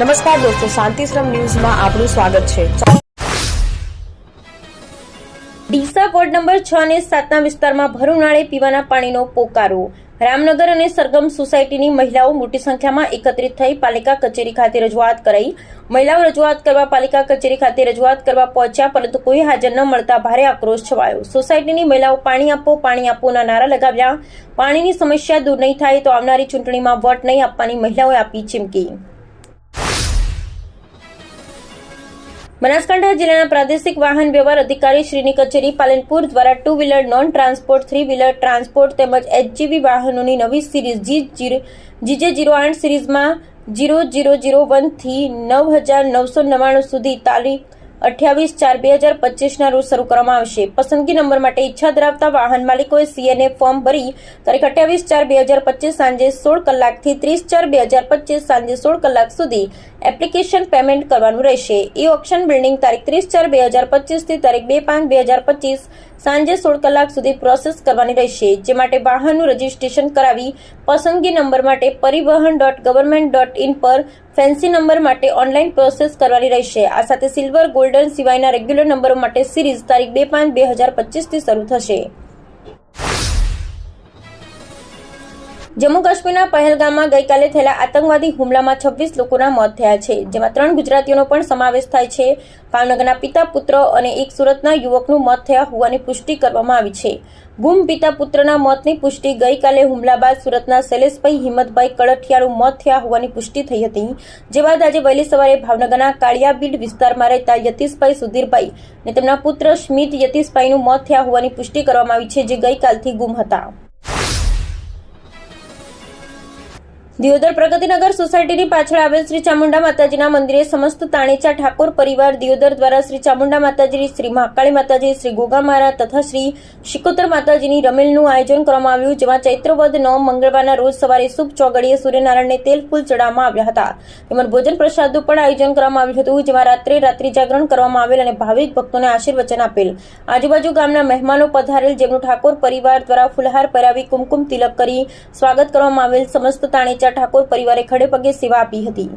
નમસ્કાર દોસ્તો, શાંતિશ્રમ ન્યૂઝમાં આપનું સ્વાગત છે. ડીસા વોર્ડ નંબર છ અને સાતના વિસ્તારમાં ભરૂનાળે પીવાના પાણીનો પોકારો. રામનગર અને સરગમ સોસાયટીની મહિલાઓ મોટી સંખ્યામાં એકત્રિત થઈ પાલિકા કચેરી ખાતે રજૂઆત કરાઈ. મહિલાઓ રજૂઆત કરવા પાલિકા કચેરી ખાતે રજૂઆત કરવા પહોંચ્યા, પરંતુ કોઈ હાજર ન મળતા ભારે આક્રોશ છવાયો. સોસાયટીની મહિલાઓ પાણી આપો, પાણી આપોના નારા લગાવ્યા. પાણીની સમસ્યા દૂર નહીં થાય તો આવનારી ચૂંટણીમાં વોટ નહીં આપવાની મહિલાઓએ આપી ચીમકી. બનાસકાંઠા જિલ્લાના પ્રાદેશિક વાહન વ્યવહાર અધિકારી શ્રીની કચેરી પાલનપુર દ્વારા two wheeler non transport three wheeler transport તેમજ એચજીવી વાહનોની નવી series G zero GJ zero આઠ સિરીઝમાં જીરો જીરો જીરો વનથી નવ હજાર નવસો નવ્વાણું સુધી તારીખ અઠ્યાવીસ ચાર બે હજાર પચીસના રોજ શરૂ કરવામાં આવશે. પસંદગી નંબર માટે ઈચ્છા ધરાવતા વાહન માલિકોએ સીએનએ ફોર્મ ભરી તારીખ અઠ્યાવીસ ચાર બે હજાર પચીસ સાંજે સોળ કલાકથી ત્રીસ ચાર બે હજાર પચીસ સાંજે સોળ કલાક સુધી એપ્લિકેશન પેમેન્ટ કરવાનું રહેશે. ઈ ઓપ્શન બિલ્ડિંગ તારીખ ત્રીસ ચાર બે હજાર પચીસથી તારીખ બે પાંચ બે હજાર પચીસ સાંજે સોળ કલાક સુધી પ્રોસેસ કરવાની રહેશે. જે માટે વાહનનું રજીસ્ટ્રેશન કરાવી પસંદગી નંબર માટે Parivahan dot government dot in પર ફેન્સી નંબર માટે ઓનલાઈન પ્રોસેસ કરવાની રહેશે. આ સાથે સિલ્વર, ગોલ્ડન સિવાયના રેગ્યુલર નંબરો માટે સિરીઝ તારીખ બે પાંચ બે હજાર પચીસથી શરૂ થશે. જમ્મુ કાશ્મીરના પહેલગામમાં ગઈકાલે થયેલા આતંકવાદી હુમલામાં છવ્વીસ લોકોના મોત થયા છે, જેમાં ત્રણ ગુજરાતીઓનો પણ સમાવેશ થાય છે. ભાવનગરના પિતા પુત્ર અને એક સુરતના યુવકનું મોત થયા હોવાની પુષ્ટિ કરવામાં આવી છે. ગુમ પિતા પુત્રના મોતની પુષ્ટિ ગઈકાલે હુમલા બાદ સુરતના શૈલેષભાઈ હિંમતભાઈ કળઠિયાનું મોત થયા હોવાની પુષ્ટિ થઈ હતી. જે બાદ આજે વહેલી સવારે ભાવનગરના કાળિયાબીડ વિસ્તારમાં રહેતા યતીશભાઈ સુધીરભાઈ અને તેમના પુત્ર સ્મિત યતીશભાઈનું મોત થયા હોવાની પુષ્ટિ કરવામાં આવી છે, જે ગઈકાલથી ગુમ હતા. દિયોદર પ્રગતિનગર સોસાયટીની પાછળ આવેલ શ્રી ચામુંડા માતાજીના મંદિરે સમસ્ત તાણેચા ઠાકોર પરિવાર દિયોદર દ્વારા શ્રી ચામુંડા માતાજી, શ્રી મહાકાળી માતાજી, શ્રી ગોગા મારા તથા શ્રી શિકોતર માતાજીની રમેલનું આયોજન કરવામાં આવ્યું, જેમાં ચૈત્ર વદ નવ મંગળવારના રોજ સવારે શુભ ચોગડીએ સૂર્યનારાયણને તેલ ફૂલ ચડાવવામાં આવ્યા હતા. તેમજ ભોજન પ્રસાદનું પણ આયોજન કરવામાં આવ્યું હતું, જેમાં રાત્રે રાત્રિ જાગરણ કરવામાં આવેલ અને ભાવિક ભક્તોને આશીર્વચન આપેલ. આજુબાજુ ગામના મહેમાનો પધારેલ, જેમનું ઠાકોર પરિવાર દ્વારા ફુલહાર પહેરાવી કુમકુમ તિલક કરી સ્વાગત કરવામાં આવેલ, સમસ્ત તાણેચા ઠાકોર પરિવારે ખડે પગે સેવા આપી હતી.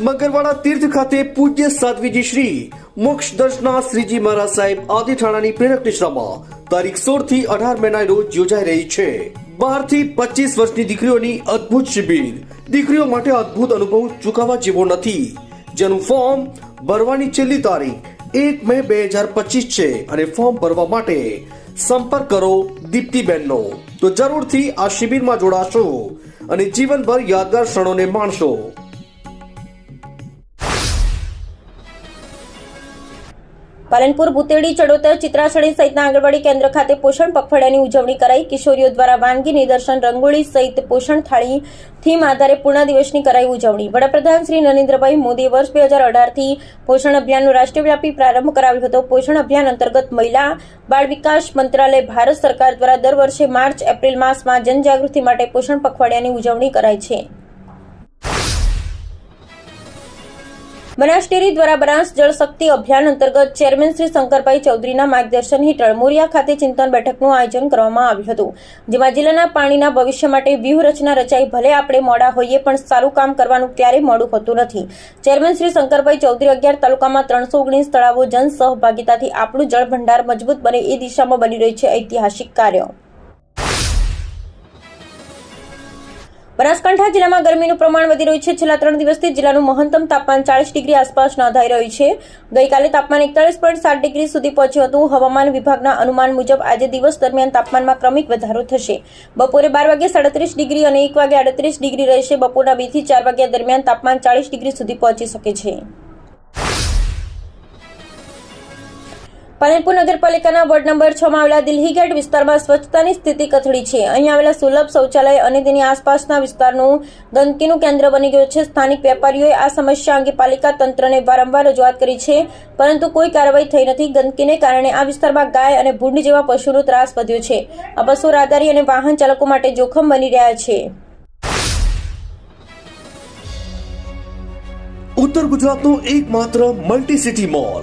મગરવાડા તીર્થ ખાતે પૂજ્ય સાધ્વીજી શ્રી મોક્ષ દર્શના શ્રીજી મહારાજ સાહેબ આદિ પ્રેરક નિશ્રામાં તારીખ સોળથી અઢાર મેના રોજ યોજાઈ રહી છે. બારથી પચીસ વર્ષની દીકરીઓની અદ્ભુત શિબિર. દીકરીઓ માટે અદ્ભુત અનુભવ ચૂકવવા જેવો નથી. જેનું ફોર્મ ભરવાની છેલ્લી તારીખ એક મે બે હજાર પચીસ છે અને ફોર્મ ભરવા માટે સંપર્ક કરો દીપ્તિબેનનો. તો જરૂરથી આ શિબિરમાં જોડાશો અને જીવનભર યાદગાર ક્ષણોને માણશો. પાલનપુર ભૂતેડી, ચડોતર, ચિત્રાસણી સહિતના આંગણવાડી કેન્દ્ર ખાતે પોષણ પખવાડિયાની ઉજવણી કરાઈ. કિશોરીઓ દ્વારા વાનગી, નિદર્શન, રંગોળી સહિત પોષણ થાળી થીમ આધારે પૂર્ણ દિવસની કરાઈ ઉજવણી. વડાપ્રધાન શ્રી નરેન્દ્રભાઈ મોદીએ વર્ષ બે હજાર અઢારથી પોષણ અભિયાનનો રાષ્ટ્રવ્યાપી પ્રારંભ કરાવ્યો હતો. પોષણ અભિયાન અંતર્ગત મહિલા બાળ વિકાસ મંત્રાલય ભારત સરકાર દ્વારા દર વર્ષે માર્ચ, એપ્રિલ માસમાં જનજાગૃતિ માટે પોષણ પખવાડિયાની ઉજવણી કરાય છે. બનાસ ડેરી દ્વારા બનાસ જળ શક્તિ અભિયાન અંતર્ગત ચેરમેન શ્રી શંકરભાઈ ચૌધરીના માર્ગદર્શન હેઠળ મોરિયા ખાતે ચિંતન બેઠકનું આયોજન કરવામાં આવ્યું હતું, જેમાં જિલ્લાના પાણીના ભવિષ્ય માટે વ્યૂહરચના રચાઈ ભલે આપણે મોડા હોઈએ પણ સારું કામ કરવાનું ક્યારેય મોડું હોતું નથી. ચેરમેન શ્રી શંકરભાઈ ચૌધરી અગિયાર તાલુકામાં ત્રણસો ઓગણીસ તળાવો જન સહભાગિતાથી આપણું જળ ભંડાર મજબૂત બને એ દિશામાં બની રહી છે ઐતિહાસિક કાર્ય. બનાસકાંઠા જિલ્લામાં ગરમીનું પ્રમાણ વધી રહ્યું છે. છેલ્લા ત્રણ દિવસથી જિલ્લાનું મહત્તમ તાપમાન ચાલીસ ડિગ્રી આસપાસ નોંધાઈ રહ્યું છે. ગઈકાલે તાપમાન એકતાલીસ પોઈન્ટ સાત ડિગ્રી સુધી પહોંચ્યું હતું. હવામાન વિભાગના અનુમાન મુજબ આજે દિવસ દરમિયાન તાપમાનમાં ક્રમિક વધારો થશે. બપોરે બાર વાગે સાડત્રીસ ડિગ્રી અને એક વાગે આડત્રીસ ડિગ્રી રહેશે. બપોરના બેથી ચાર વાગ્યા દરમિયાન તાપમાન ચાલીસ ડિગ્રી સુધી પહોંચી શકે છે. પાલનપુર નગરપાલિકાના વોર્ડ નંબર છ માં આવેલા દિલ્હી ગેટ વિસ્તારમાં સ્વચ્છતાની સ્થિતિ કથળી છે. અહીં આવેલા સુલભ શૌચાલય અને તેની આસપાસના વિસ્તારનું ગંદકીનું કેન્દ્ર બની ગયું છે. સ્થાનિક વેપારીઓએ આ સમસ્યા અંગે પાલિકા તંત્રને વારંવાર રજૂઆત કરી છે, પરંતુ કોઈ કાર્યવાહી થઈ નથી. ગંદકીને કારણે આ વિસ્તારમાં ગાય અને ભૂંડ જેવા પશુનો ત્રાસ વધ્યો છે. આ પશુ રાહદારી અને વાહન ચાલકો માટે જોખમ બની રહ્યા છે. ઉત્તર ગુજરાતનો એકમાત્ર multi city mall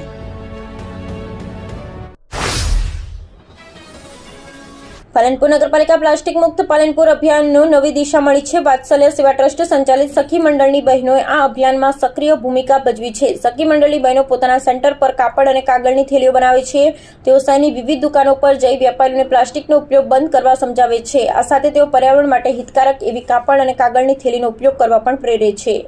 પાલનપુર નગરપાલિકા પ્લાસ્ટિક મુક્ત પાલનપુર અભિયાનનો નવી દિશા મળી છે. વાત્સલ્ય સેવા ટ્રસ્ટ સંચાલિત સખી મંડળની બહેનોએ આ અભિયાનમાં સક્રિય ભૂમિકા ભજવી છે. સખી મંડળની બહેનો પોતાના સેન્ટર પર કાપડ અને કાગળની થેલીઓ બનાવે છે. તેઓ શહેરની વિવિધ દુકાનો પર જઈ વેપારીઓને પ્લાસ્ટિકનો ઉપયોગ બંધ કરવા સમજાવે છે. આ સાથે તેઓ પર્યાવરણ માટે હિતકારક એવી કાપડ અને કાગળની થેલીનો ઉપયોગ કરવા પણ પ્રેરે છે.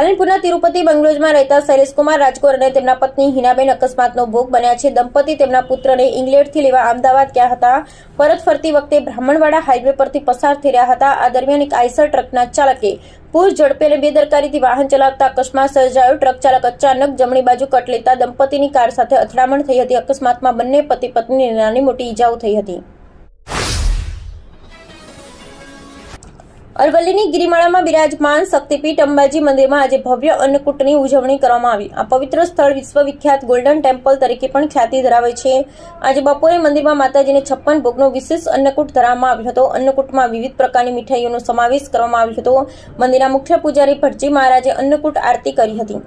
પાલનપુરના તિરુપતિ બંગલોજમાં રહેતા શૈલેષકુમાર રાજકોર અને તેમના પત્ની હિનાબેન અકસ્માતનો ભોગ બન્યા છે. દંપતી તેમના પુત્રને ઇંગ્લેન્ડથી લેવા અમદાવાદ ગયા હતા. પરત ફરતી વખતે બ્રાહ્મણવાડા હાઈવે પરથી પસાર થઈ રહ્યા હતા. આ દરમિયાન એક આઈસર ટ્રકના ચાલકે પૂર ઝડપે અને બેદરકારીથી વાહન ચલાવતા અકસ્માત સર્જાયો. ટ્રક ચાલક અચાનક જમણી બાજુ કટ લેતા દંપતીની કાર સાથે અથડામણ થઈ હતી. અકસ્માતમાં બંને પતિ પત્નીને નાની મોટી ઈજાઓ થઈ હતી. અરવલ્લીની ગિરિમાળામાં બિરાજમાન શક્તિપીઠ અંબાજી મંદિરમાં આજે ભવ્ય અન્નકૂટની ઉજવણી કરવામાં આવી. આ પવિત્ર સ્થળ વિશ્વવિખ્યાત ગોલ્ડન ટેમ્પલ તરીકે પણ ખ્યાતિ ધરાવે છે. આજે બપોરે મંદિરમાં માતાજીને છપ્પન ભોગનો વિશેષ અન્નકૂટ ધરાવવામાં આવ્યો હતો. અન્નકૂટમાં વિવિધ પ્રકારની મીઠાઈઓનો સમાવેશ કરવામાં આવ્યો હતો. મંદિરના મુખ્ય પૂજારી ભટજી મહારાજે અન્નકૂટ આરતી કરી હતી.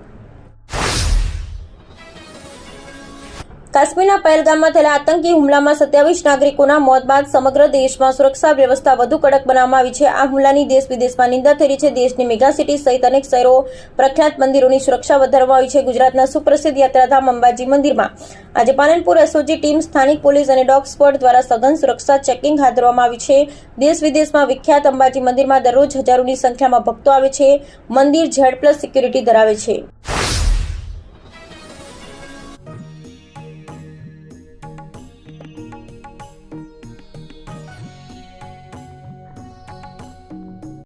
કાશ્મીરના પહેલગામમાં થયેલા આતંકી હુમલામાં સત્યાવીસ નાગરિકોના મોત બાદ સમગ્ર દેશમાં સુરક્ષા વ્યવસ્થા વધુ કડક બનાવવામાં આવી છે. આ હુમલાની દેશ વિદેશમાં નિંદા થઈ છે. દેશની મેગા સિટી સહિત અનેક શહેરો પ્રખ્યાત મંદિરોની સુરક્ષા વધારવામાં આવી છે. ગુજરાતના સુપ્રસિદ્ધ યાત્રાધામ અંબાજી મંદિરમાં આજે પાલનપુર એસઓજી ટીમ, સ્થાનિક પોલીસ અને ડોગ સ્ક્વોડ દ્વારા સઘન સુરક્ષા ચેકિંગ હાથ ધરવામાં આવી છે. દેશ વિદેશમાં વિખ્યાત અંબાજી મંદિરમાં દરરોજ હજારોની સંખ્યામાં ભક્તો આવે છે. મંદિર ઝેડ પ્લસ સિક્યુરિટી ધરાવે છે.